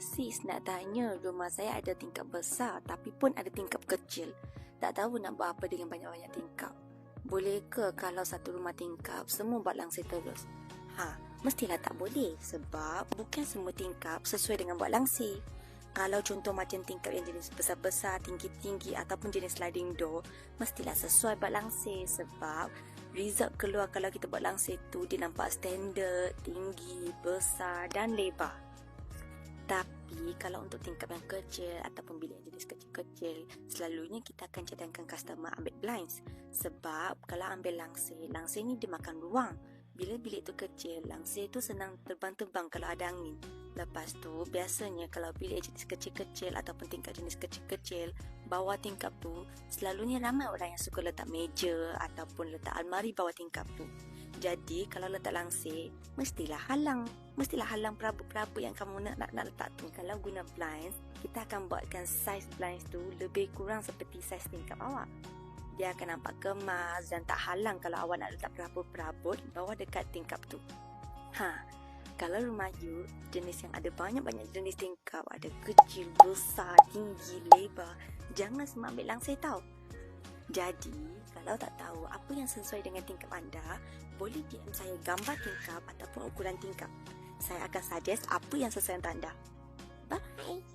Sis nak tanya, rumah saya ada tingkap besar tapi pun ada tingkap kecil. Tak tahu nak buat apa dengan banyak-banyak tingkap. Boleh ke kalau satu rumah tingkap semua buat langsir terus? Ha, mestilah tak boleh sebab bukan semua tingkap sesuai dengan buat langsir. Kalau contoh macam tingkap yang jenis besar-besar, tinggi-tinggi ataupun jenis sliding door, mestilah sesuai buat langsir sebab result keluar kalau kita buat langsir tu dia nampak standard, tinggi, besar dan lebar. Tapi kalau untuk tingkap yang kecil ataupun bilik yang jenis kecil-kecil, selalunya kita akan cadangkan customer ambil blinds. Sebab kalau ambil langsir, langsir ni dia makan ruang. Bila bilik tu kecil, langsir tu senang terbang-terbang kalau ada angin. Lepas tu, biasanya kalau bilik jenis kecil-kecil ataupun tingkap jenis kecil-kecil, bawah tingkap tu, selalunya ramai orang yang suka letak meja ataupun letak almari bawah tingkap tu. Jadi kalau letak langsir, mestilah halang. Mestilah halang perabot-perabot yang kamu nak, nak, nak letak tu. Kalau guna blinds, kita akan buatkan saiz blinds tu lebih kurang seperti saiz tingkap awak. Dia akan nampak kemas dan tak halang kalau awak nak letak perabot-perabot bawah dekat tingkap tu. Ha, kalau rumah you jenis yang ada banyak-banyak jenis tingkap, ada kecil, besar, tinggi, lebar, jangan semua ambil langsir tau. Jadi, kalau tak tahu apa yang sesuai dengan tingkap anda, boleh DM saya gambar tingkap ataupun ukuran tingkap. Saya akan suggest apa yang sesuai untuk anda. Bye!